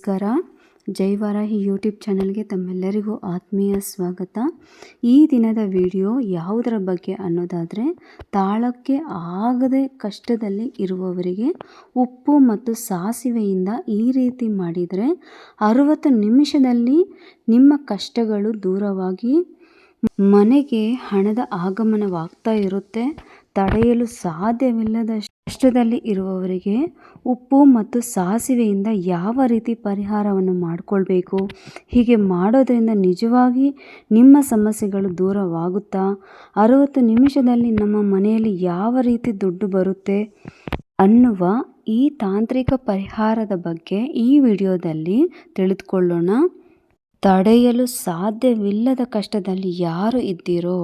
ನಮಸ್ಕಾರ. ಜೈ ಯೂಟ್ಯೂಬ್ ಚಾನಲ್ಗೆ ತಮ್ಮೆಲ್ಲರಿಗೂ ಆತ್ಮೀಯ ಸ್ವಾಗತ. ಈ ದಿನದ ವಿಡಿಯೋ ಯಾವುದರ ಬಗ್ಗೆ ಅನ್ನೋದಾದರೆ, ತಾಳಕ್ಕೆ ಆಗದೆ ಕಷ್ಟದಲ್ಲಿ ಇರುವವರಿಗೆ ಉಪ್ಪು ಮತ್ತು ಸಾಸಿವೆಯಿಂದ ಈ ರೀತಿ ಮಾಡಿದರೆ ಅರುವತ್ತು ನಿಮಿಷದಲ್ಲಿ ನಿಮ್ಮ ಕಷ್ಟಗಳು ದೂರವಾಗಿ ಮನೆಗೆ ಹಣದ ಆಗಮನವಾಗ್ತಾ ಇರುತ್ತೆ. ತಡೆಯಲು ಸಾಧ್ಯವಿಲ್ಲದ ಕಷ್ಟದಲ್ಲಿ ಇರುವವರಿಗೆ ಉಪ್ಪು ಮತ್ತು ಸಾಸಿವೆಯಿಂದ ಯಾವ ರೀತಿ ಪರಿಹಾರವನ್ನು ಮಾಡಿಕೊಳ್ಬೇಕು? ಹೀಗೆ ಮಾಡೋದರಿಂದ ನಿಜವಾಗಿ ನಿಮ್ಮ ಸಮಸ್ಯೆಗಳು ದೂರವಾಗುತ್ತಾ? ಅರುವತ್ತು ನಿಮಿಷದಲ್ಲಿ ನಮ್ಮ ಮನೆಯಲ್ಲಿ ಯಾವ ರೀತಿ ದುಡ್ಡು ಬರುತ್ತೆ? ಅನ್ನುವ ಈ ತಾಂತ್ರಿಕ ಪರಿಹಾರದ ಬಗ್ಗೆ ಈ ವಿಡಿಯೋದಲ್ಲಿ ತಿಳಿದುಕೊಳ್ಳೋಣ. ತಡೆಯಲು ಸಾಧ್ಯವಿಲ್ಲದ ಕಷ್ಟದಲ್ಲಿ ಯಾರು ಇದ್ದೀರೋ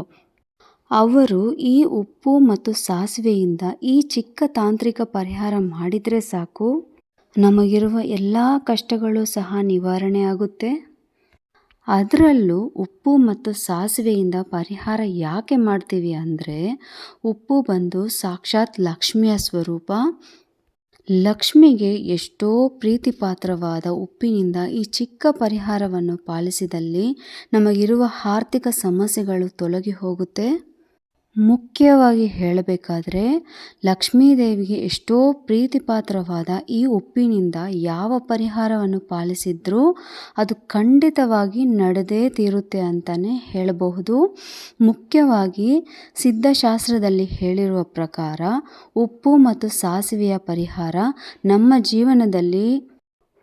ಅವರು ಈ ಉಪ್ಪು ಮತ್ತು ಸಾಸಿವೆಯಿಂದ ಈ ಚಿಕ್ಕ ತಾಂತ್ರಿಕ ಪರಿಹಾರ ಮಾಡಿದರೆ ಸಾಕು. ನಮಗಿರುವ ಎಲ್ಲ ಕಷ್ಟಗಳು ಸಹ ನಿವಾರಣೆ ಆಗುತ್ತೆ. ಅದರಲ್ಲೂ ಉಪ್ಪು ಮತ್ತು ಸಾಸಿವೆಯಿಂದ ಪರಿಹಾರ ಯಾಕೆ ಮಾಡ್ತೀವಿ ಅಂದರೆ, ಉಪ್ಪು ಬಂದು ಸಾಕ್ಷಾತ್ ಲಕ್ಷ್ಮಿಯ ಸ್ವರೂಪ. ಲಕ್ಷ್ಮಿಗೆ ಎಷ್ಟೋ ಪ್ರೀತಿಪಾತ್ರವಾದ ಉಪ್ಪಿನಿಂದ ಈ ಚಿಕ್ಕ ಪರಿಹಾರವನ್ನು ಪಾಲಿಸಿದಲ್ಲಿ ನಮಗಿರುವ ಆರ್ಥಿಕ ಸಮಸ್ಯೆಗಳು ತೊಲಗಿ ಹೋಗುತ್ತೆ. ಮುಖ್ಯವಾಗಿ ಹೇಳಬೇಕಾದ್ರೆ ಲಕ್ಷ್ಮೀದೇವಿಗೆ ಎಷ್ಟೋ ಪ್ರೀತಿಪಾತ್ರವಾದ ಈ ಉಪ್ಪಿನಿಂದ ಯಾವ ಪರಿಹಾರವನ್ನು ಪಾಲಿಸಿದ್ರೂ ಅದು ಖಂಡಿತವಾಗಿ ನಡೆದೇ ತೀರುತ್ತೆ ಅಂತಲೇ ಹೇಳಬಹುದು. ಮುಖ್ಯವಾಗಿ ಸಿದ್ಧಶಾಸ್ತ್ರದಲ್ಲಿ ಹೇಳಿರುವ ಪ್ರಕಾರ ಉಪ್ಪು ಮತ್ತು ಸಾಸಿವೆಯ ಪರಿಹಾರ ನಮ್ಮ ಜೀವನದಲ್ಲಿ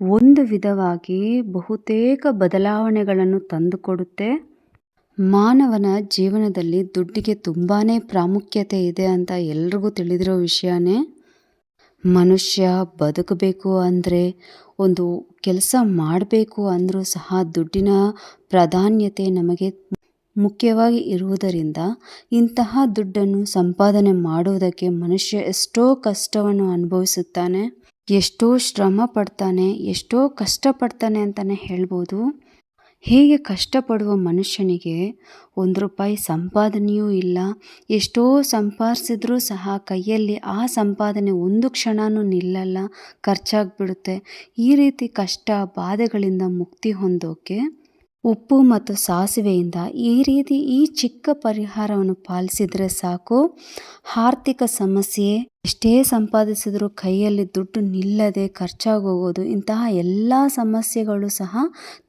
ಒಂದು ವಿಧವಾಗಿ ಬಹುತೇಕ ಬದಲಾವಣೆಗಳನ್ನು ತಂದುಕೊಡುತ್ತೆ. ಮಾನವನ ಜೀವನದಲ್ಲಿ ದುಡ್ಡಿಗೆ ತುಂಬಾ ಪ್ರಾಮುಖ್ಯತೆ ಇದೆ ಅಂತ ಎಲ್ರಿಗೂ ತಿಳಿದಿರೋ ವಿಷಯನೇ, ಮನುಷ್ಯ ಬದುಕಬೇಕು ಅಂದರೆ ಒಂದು ಕೆಲಸ ಮಾಡಬೇಕು ಅಂದರೂ ಸಹ ದುಡ್ಡಿನ ಪ್ರಾಧಾನ್ಯತೆ ನಮಗೆ ಮುಖ್ಯವಾಗಿ ಇರುವುದರಿಂದ ಇಂತಹ ದುಡ್ಡನ್ನು ಸಂಪಾದನೆ ಮಾಡುವುದಕ್ಕೆ ಮನುಷ್ಯ ಎಷ್ಟೋ ಕಷ್ಟವನ್ನು ಅನುಭವಿಸುತ್ತಾನೆ, ಎಷ್ಟೋ ಶ್ರಮ ಪಡ್ತಾನೆ, ಎಷ್ಟೋ ಕಷ್ಟಪಡ್ತಾನೆ ಅಂತಲೇ ಹೇಳ್ಬೋದು. ಹೀಗೆ ಕಷ್ಟಪಡುವ ಮನುಷ್ಯನಿಗೆ ಒಂದು ರೂಪಾಯಿ ಸಂಪಾದನೆಯೂ ಇಲ್ಲ. ಎಷ್ಟೋ ಸಂಪಾದಿಸಿದ್ರೂ ಸಹ ಕೈಯಲ್ಲಿ ಆ ಸಂಪಾದನೆ ಒಂದು ಕ್ಷಣವೂ ನಿಲ್ಲಲ್ಲ, ಖರ್ಚಾಗ್ಬಿಡುತ್ತೆ. ಈ ರೀತಿ ಕಷ್ಟ, ಬಾಧೆಗಳಿಂದ ಮುಕ್ತಿ ಹೊಂದೋಕೆ ಉಪ್ಪು ಮತ್ತು ಸಾಸಿವೆಯಿಂದ ಈ ರೀತಿ ಈ ಚಿಕ್ಕ ಪರಿಹಾರವನ್ನು ಪಾಲಿಸಿದರೆ ಸಾಕು. ಆರ್ಥಿಕ ಸಮಸ್ಯೆ ಎಷ್ಟೇ ಸಂಪಾದಿಸಿದರೂ ಕೈಯಲ್ಲಿ ದುಡ್ಡು ನಿಲ್ಲದೆ ಖರ್ಚಾಗೋಗೋದು, ಇಂತಹ ಎಲ್ಲ ಸಮಸ್ಯೆಗಳು ಸಹ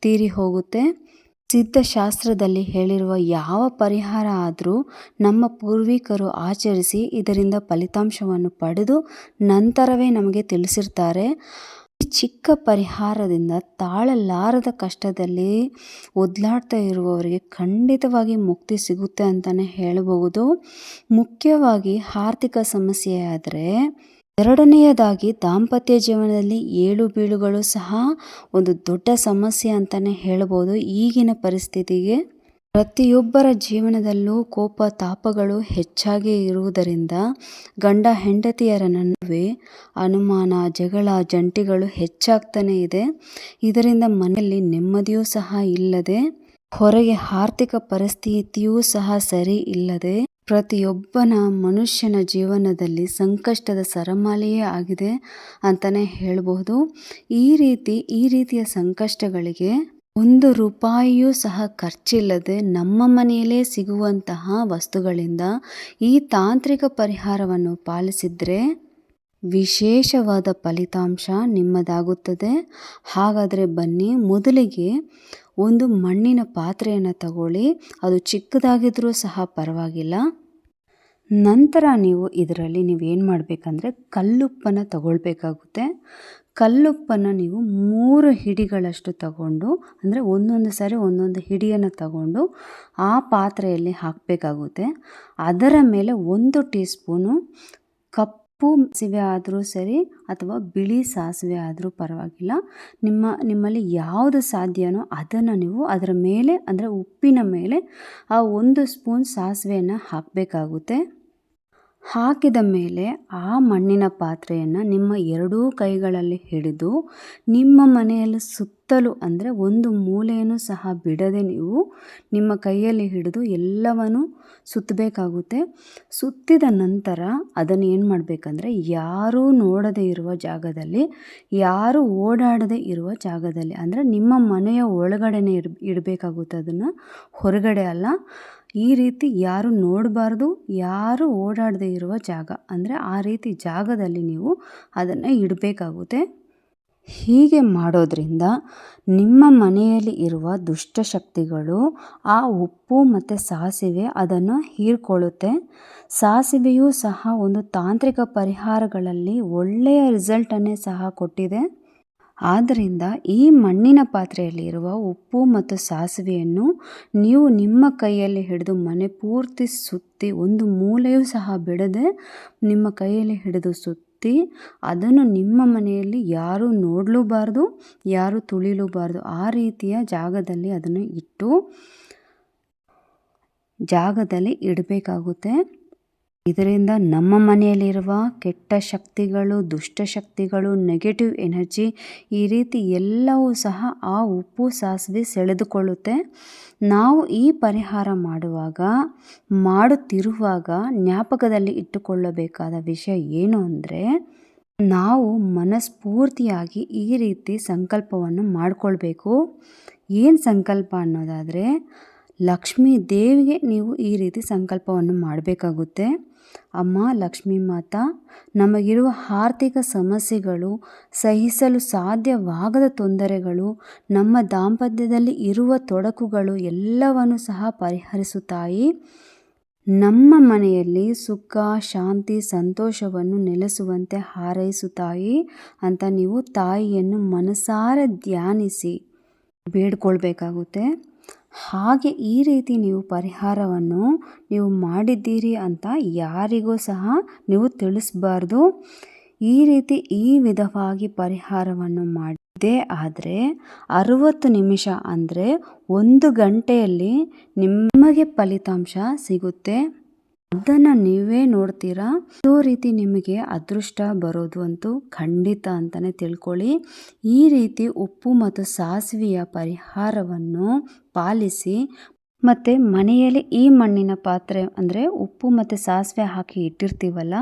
ತೀರಿ ಹೋಗುತ್ತೆ. ಸಿದ್ಧಶಾಸ್ತ್ರದಲ್ಲಿ ಹೇಳಿರುವ ಯಾವ ಪರಿಹಾರ ಆದರೂ ನಮ್ಮ ಪೂರ್ವಿಕರು ಆಚರಿಸಿ ಇದರಿಂದ ಫಲಿತಾಂಶವನ್ನು ಪಡೆದು ನಂತರವೇ ನಮಗೆ ತಿಳಿಸಿರ್ತಾರೆ. ಚಿಕ್ಕ ಪರಿಹಾರದಿಂದ ತಾಳಲಾರದ ಕಷ್ಟದಲ್ಲಿ ಒದ್ಲಾಡ್ತಾ ಇರುವವರಿಗೆ ಖಂಡಿತವಾಗಿ ಮುಕ್ತಿ ಸಿಗುತ್ತೆ ಅಂತಲೇ ಹೇಳಬಹುದು. ಮುಖ್ಯವಾಗಿ ಆರ್ಥಿಕ ಸಮಸ್ಯೆ ಆದರೆ ಎರಡನೆಯದಾಗಿ ದಾಂಪತ್ಯ ಜೀವನದಲ್ಲಿ ಏಳು ಬೀಳುಗಳು ಸಹ ಒಂದು ದೊಡ್ಡ ಸಮಸ್ಯೆ ಅಂತಲೇ ಹೇಳ್ಬೋದು ಈಗಿನ ಪರಿಸ್ಥಿತಿಗೆ ಪ್ರತಿಯೊಬ್ಬರ ಜೀವನದಲ್ಲೂ ಕೋಪ ತಾಪಗಳು ಹೆಚ್ಚಾಗಿ ಇರುವುದರಿಂದ ಗಂಡ ಹೆಂಡತಿಯರ ನಡುವೆ ಅನುಮಾನ, ಜಗಳ, ಜಂಟಿಗಳು ಹೆಚ್ಚಾಗ್ತಾನೆ ಇದೆ. ಇದರಿಂದ ಮನೆಯಲ್ಲಿ ನೆಮ್ಮದಿಯೂ ಸಹ ಇಲ್ಲದೆ, ಹೊರಗೆ ಆರ್ಥಿಕ ಪರಿಸ್ಥಿತಿಯೂ ಸಹ ಸರಿ ಇಲ್ಲದೆ, ಪ್ರತಿಯೊಬ್ಬನ ಮನುಷ್ಯನ ಜೀವನದಲ್ಲಿ ಸಂಕಷ್ಟದ ಸರಮಾಲೆಯೇ ಆಗಿದೆ ಅಂತಲೇ ಹೇಳಬಹುದು. ಈ ರೀತಿ, ಈ ರೀತಿಯ ಸಂಕಷ್ಟಗಳಿಗೆ ಒಂದು ರೂಪಾಯಿಯೂ ಸಹ ಖರ್ಚಿಲ್ಲದೆ ನಮ್ಮ ಮನೆಯಲ್ಲೇ ಸಿಗುವಂತಹ ವಸ್ತುಗಳಿಂದ ಈ ತಾಂತ್ರಿಕ ಪರಿಹಾರವನ್ನು ಪಾಲಿಸಿದರೆ ವಿಶೇಷವಾದ ಫಲಿತಾಂಶ ನಿಮ್ಮದಾಗುತ್ತದೆ. ಹಾಗಾದರೆ ಬನ್ನಿ, ಮೊದಲಿಗೆ ಒಂದು ಮಣ್ಣಿನ ಪಾತ್ರೆಯನ್ನು ತಗೊಳ್ಳಿ. ಅದು ಚಿಕ್ಕದಾಗಿದ್ದರೂ ಸಹ ಪರವಾಗಿಲ್ಲ. ನಂತರ ನೀವು ಇದರಲ್ಲಿ ನೀವೇನು ಮಾಡಬೇಕಂದ್ರೆ ಕಲ್ಲುಪ್ಪನ್ನು ತಗೊಳ್ಬೇಕಾಗುತ್ತೆ. ಕಲ್ಲುಪ್ಪನ್ನು ನೀವು ಮೂರು ಹಿಡಿಗಳಷ್ಟು ತಗೊಂಡು, ಅಂದರೆ ಒಂದೊಂದು ಸಾರಿ ಒಂದೊಂದು ಹಿಡಿಯನ್ನು ತಗೊಂಡು ಆ ಪಾತ್ರೆಯಲ್ಲಿ ಹಾಕಬೇಕಾಗುತ್ತೆ. ಅದರ ಮೇಲೆ ಒಂದು ಟೀ ಸ್ಪೂನು ಕಪ್ಪು ಸಿವೆ ಆದರೂ ಸರಿ ಅಥವಾ ಬಿಳಿ ಸಾಸಿವೆ ಆದರೂ ಪರವಾಗಿಲ್ಲ. ನಿಮ್ಮ, ನಿಮ್ಮಲ್ಲಿ ಯಾವುದು ಸಾಧ್ಯನೋ ಅದನ್ನು ನೀವು ಅದರ ಮೇಲೆ, ಅಂದರೆ ಉಪ್ಪಿನ ಮೇಲೆ ಆ ಒಂದು ಸ್ಪೂನ್ ಸಾಸಿವೆಯನ್ನು ಹಾಕಬೇಕಾಗುತ್ತೆ. ಹಾಕಿದ ಮೇಲೆ ಆ ಮಣ್ಣಿನ ಪಾತ್ರೆಯನ್ನು ನಿಮ್ಮ ಎರಡೂ ಕೈಗಳಲ್ಲಿ ಹಿಡಿದು ನಿಮ್ಮ ಮನೆಯಲ್ಲಿ ಸುತ್ತಲೂ ಅಂದರೆ ಒಂದು ಮೂಲೆಯನ್ನು ಸಹ ಬಿಡದೆ ನೀವು ನಿಮ್ಮ ಕೈಯಲ್ಲಿ ಹಿಡಿದು ಎಲ್ಲವನ್ನು ಸುತ್ತಬೇಕಾಗುತ್ತೆ. ಸುತ್ತಿದ ನಂತರ ಅದನ್ನು ಏನು ಮಾಡಬೇಕಂದ್ರೆ ಯಾರೂ ನೋಡದೇ ಇರುವ ಜಾಗದಲ್ಲಿ, ಯಾರೂ ಓಡಾಡದೇ ಇರುವ ಜಾಗದಲ್ಲಿ ಅಂದರೆ ನಿಮ್ಮ ಮನೆಯ ಒಳಗಡೆನೇ ಇರ್ ಇಡಬೇಕಾಗುತ್ತೆ ಅದನ್ನು. ಹೊರಗಡೆ ಅಲ್ಲ ಈ ರೀತಿ ಯಾರು ನೋಡಬಾರ್ದು, ಯಾರು ಓಡಾಡದೇ ಇರುವ ಜಾಗ, ಅಂದರೆ ಆ ರೀತಿ ಜಾಗದಲ್ಲಿ ನೀವು ಅದನ್ನು ಇಡಬೇಕಾಗುತ್ತೆ. ಹೀಗೆ ಮಾಡೋದ್ರಿಂದ ನಿಮ್ಮ ಮನೆಯಲ್ಲಿ ಇರುವ ದುಷ್ಟಶಕ್ತಿಗಳು ಆ ಉಪ್ಪು ಮತ್ತು ಸಾಸಿವೆ ಅದನ್ನು ಹೀರ್ಕೊಳ್ಳುತ್ತೆ. ಸಾಸಿವೆಯೂ ಸಹ ಒಂದು ತಾಂತ್ರಿಕ ಪರಿಹಾರಗಳಲ್ಲಿ ಒಳ್ಳೆಯ ರಿಸಲ್ಟನ್ನೇ ಸಹ ಕೊಟ್ಟಿದೆ. ಆದ್ದರಿಂದ ಈ ಮಣ್ಣಿನ ಪಾತ್ರೆಯಲ್ಲಿರುವ ಉಪ್ಪು ಮತ್ತು ಸಾಸಿವೆಯನ್ನು ನೀವು ನಿಮ್ಮ ಕೈಯಲ್ಲಿ ಹಿಡಿದು ಮನೆ ಪೂರ್ತಿ ಸುತ್ತಿ ಒಂದು ಮೂಲೆಯೂ ಸಹ ಬಿಡದೆ ನಿಮ್ಮ ಕೈಯಲ್ಲಿ ಹಿಡಿದು ಸುತ್ತಿ ಅದನ್ನು ನಿಮ್ಮ ಮನೆಯಲ್ಲಿ ಯಾರೂ ನೋಡಲೂಬಾರ್ದು, ಯಾರೂ ತುಳಿಲೂಬಾರ್ದು. ಆ ರೀತಿಯ ಜಾಗದಲ್ಲಿ ಅದನ್ನು ಇಟ್ಟು ಜಾಗದಲ್ಲಿ ಇಡಬೇಕಾಗುತ್ತೆ. ಇದರಿಂದ ನಮ್ಮ ಮನೆಯಲ್ಲಿರುವ ಕೆಟ್ಟ ಶಕ್ತಿಗಳು ದುಷ್ಟಶಕ್ತಿಗಳು ನೆಗೆಟಿವ್ ಎನರ್ಜಿ ಈ ರೀತಿ ಎಲ್ಲವೂ ಸಹ ಆ ಉಪ್ಪು ಸಾಸಿವೆ ಸೆಳೆದುಕೊಳ್ಳುತ್ತೆ. ನಾವು ಈ ಪರಿಹಾರ ಮಾಡುವಾಗ, ಮಾಡುತ್ತಿರುವಾಗ ಜ್ಞಾಪಕದಲ್ಲಿ ಇಟ್ಟುಕೊಳ್ಳಬೇಕಾದ ವಿಷಯ ಏನು ಅಂದರೆ, ನಾವು ಮನಸ್ಫೂರ್ತಿಯಾಗಿ ಈ ರೀತಿ ಸಂಕಲ್ಪವನ್ನು ಮಾಡಿಕೊಳ್ಬೇಕು. ಏನು ಸಂಕಲ್ಪ ಅನ್ನೋದಾದರೆ ಲಕ್ಷ್ಮೀ ದೇವಿಗೆ ನೀವು ಈ ರೀತಿ ಸಂಕಲ್ಪವನ್ನು ಮಾಡಬೇಕಾಗುತ್ತೆ. ಅಮ್ಮ, ಲಕ್ಷ್ಮೀ ಮಾತಾ, ನಮಗಿರುವ ಆರ್ಥಿಕ ಸಮಸ್ಯೆಗಳು, ಸಹಿಸಲು ಸಾಧ್ಯವಾಗದ ತೊಂದರೆಗಳು, ನಮ್ಮ ದಾಂಪತ್ಯದಲ್ಲಿ ಇರುವ ತೊಡಕುಗಳು ಎಲ್ಲವನ್ನು ಸಹ ಪರಿಹರಿಸು ತಾಯಿ ನಮ್ಮ ಮನೆಯಲ್ಲಿ ಸುಖ, ಶಾಂತಿ, ಸಂತೋಷವನ್ನು ನೆಲೆಸುವಂತೆ ಹಾರೈಸುತ್ತಾಯಿ ಅಂತ ನೀವು ತಾಯಿಯನ್ನು ಮನಸಾರ ಧ್ಯಾನಿಸಿ ಬೇಡ್ಕೊಳ್ಬೇಕಾಗುತ್ತೆ. ಹಾಗೆ ಈ ರೀತಿ ನೀವು ಪರಿಹಾರವನ್ನು ನೀವು ಮಾಡಿದ್ದೀರಿ ಅಂತ ಯಾರಿಗೂ ಸಹ ನೀವು ತಿಳಿಸ್ಬಾರ್ದು. ಈ ರೀತಿ ಈ ವಿಧವಾಗಿ ಪರಿಹಾರವನ್ನು ಮಾಡಿದ್ದೇ ಆದರೆ ಅರುವತ್ತು ನಿಮಿಷ ಅಂದರೆ ಒಂದು ಗಂಟೆಯಲ್ಲಿ ನಿಮಗೆ ಫಲಿತಾಂಶ ಸಿಗುತ್ತೆ. ಅದನ್ನು ನೀವೇ ನೋಡ್ತೀರಾ? ಅದೇ ರೀತಿ ನಿಮಗೆ ಅದೃಷ್ಟ ಬರೋದು ಅಂತೂ ಖಂಡಿತ ಅಂತಲೇ ತಿಳ್ಕೊಳ್ಳಿ. ಈ ರೀತಿ ಉಪ್ಪು ಮತ್ತು ಸಾಸಿವೆಯ ಪರಿಹಾರವನ್ನು ಪಾಲಿಸಿ ಮತ್ತು ಮನೆಯಲ್ಲಿ ಈ ಮಣ್ಣಿನ ಪಾತ್ರೆ ಅಂದರೆ ಉಪ್ಪು ಮತ್ತು ಸಾಸಿವೆ ಹಾಕಿ ಇಟ್ಟಿರ್ತೀವಲ್ಲ,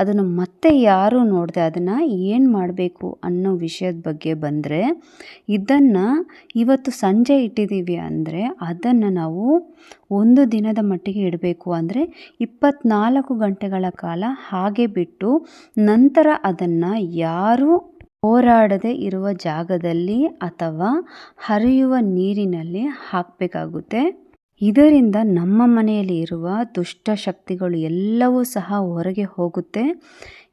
ಅದನ್ನು ಮತ್ತೆ ಯಾರೂ ನೋಡದೆ ಅದನ್ನು ಏನು ಮಾಡಬೇಕು ಅನ್ನೋ ವಿಷಯದ ಬಗ್ಗೆ ಬಂದರೆ, ಇದನ್ನು ಇವತ್ತು ಸಂಜೆ ಇಟ್ಟಿದ್ದೀವಿ ಅಂದರೆ ಅದನ್ನು ನಾವು ಒಂದು ದಿನದ ಮಟ್ಟಿಗೆ ಇಡಬೇಕು ಅಂದರೆ ಇಪ್ಪತ್ನಾಲ್ಕು ಗಂಟೆಗಳ ಕಾಲ ಹಾಗೆ ಬಿಟ್ಟು ನಂತರ ಅದನ್ನು ಯಾರೂ ಹೋರಾಡದೆ ಇರುವ ಜಾಗದಲ್ಲಿ ಅಥವಾ ಹರಿಯುವ ನೀರಿನಲ್ಲಿ ಹಾಕಬೇಕಾಗುತ್ತೆ. ಇದರಿಂದ ನಮ್ಮ ಮನೆಯಲ್ಲಿ ಇರುವ ದುಷ್ಟ ಶಕ್ತಿಗಳು ಎಲ್ಲವೂ ಸಹ ಹೊರಗೆ ಹೋಗುತ್ತೆ.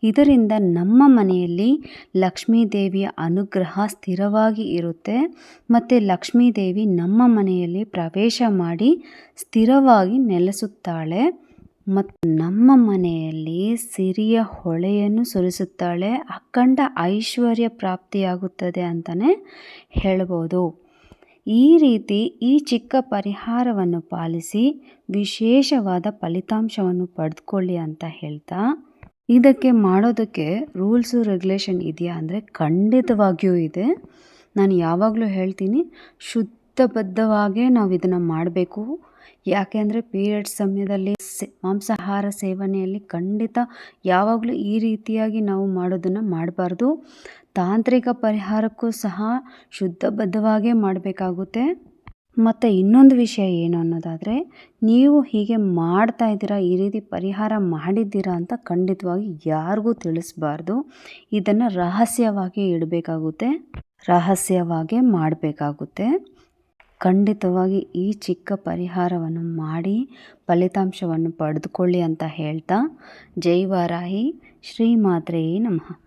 ಇದರಿಂದ ನಮ್ಮ ಮನೆಯಲ್ಲಿ ಲಕ್ಷ್ಮೀ ದೇವಿಯ ಅನುಗ್ರಹ ಸ್ಥಿರವಾಗಿ ಇರುತ್ತೆ. ಮತ್ತು ಲಕ್ಷ್ಮೀ ದೇವಿ ನಮ್ಮ ಮನೆಯಲ್ಲಿ ಪ್ರವೇಶ ಮಾಡಿ ಸ್ಥಿರವಾಗಿ ನೆಲೆಸುತ್ತಾಳೆ. ಮತ್ತು ನಮ್ಮ ಮನೆಯಲ್ಲಿ ಸಿರಿಯ ಹೊಳೆಯನ್ನು ಸುರಿಸುತ್ತಾಳೆ. ಅಖಂಡ ಐಶ್ವರ್ಯ ಪ್ರಾಪ್ತಿಯಾಗುತ್ತದೆ ಅಂತಲೇ ಹೇಳ್ಬೋದು. ಈ ರೀತಿ ಈ ಚಿಕ್ಕ ಪರಿಹಾರವನ್ನು ಪಾಲಿಸಿ ವಿಶೇಷವಾದ ಫಲಿತಾಂಶವನ್ನು ಪಡೆದುಕೊಳ್ಳಿ ಅಂತ ಹೇಳ್ತಾ, ಇದಕ್ಕೆ ಮಾಡೋದಕ್ಕೆ ರೂಲ್ಸು ರೆಗ್ಯುಲೇಷನ್ ಇದೆಯಾ ಅಂದರೆ ಖಂಡಿತವಾಗಿಯೂ ಇದೆ. ನಾನು ಯಾವಾಗಲೂ ಹೇಳ್ತೀನಿ, ಶುದ್ಧಬದ್ಧವಾಗೇ ನಾವು ಇದನ್ನು ಮಾಡಬೇಕು. ಯಾಕೆ ಅಂದರೆ ಪೀರಿಯಡ್ಸ್ ಸಮಯದಲ್ಲಿ ಸೆ ಮಾಂಸಾಹಾರ ಸೇವನೆಯಲ್ಲಿ ಖಂಡಿತ ಯಾವಾಗಲೂ ಈ ರೀತಿಯಾಗಿ ನಾವು ಮಾಡೋದನ್ನು ಮಾಡಬಾರ್ದು. ತಾಂತ್ರಿಕ ಪರಿಹಾರಕ್ಕೂ ಸಹ ಶುದ್ಧಬದ್ಧವಾಗೇ ಮಾಡಬೇಕಾಗುತ್ತೆ. ಮತ್ತು ಇನ್ನೊಂದು ವಿಷಯ ಏನು ಅನ್ನೋದಾದರೆ, ನೀವು ಹೀಗೆ ಮಾಡ್ತಾ ಇದ್ದೀರಾ, ಈ ರೀತಿ ಪರಿಹಾರ ಮಾಡಿದ್ದೀರಾ ಅಂತ ಖಂಡಿತವಾಗಿ ಯಾರಿಗೂ ತಿಳಿಸ್ಬಾರ್ದು. ಇದನ್ನು ರಹಸ್ಯವಾಗಿ ಇಡಬೇಕಾಗುತ್ತೆ. ರಹಸ್ಯವಾಗೇ ಮಾಡಬೇಕಾಗುತ್ತೆ. ಖಂಡಿತವಾಗಿ ಈ ಚಿಕ್ಕ ಪರಿಹಾರವನ್ನು ಮಾಡಿ ಫಲಿತಾಂಶವನ್ನು ಪಡೆದುಕೊಳ್ಳಿ ಅಂತ ಹೇಳ್ತಾ ಜೈ ವಾರಾಹಿ ಶ್ರೀ ಮಾತ್ರೆಯೇ ನಮಃ.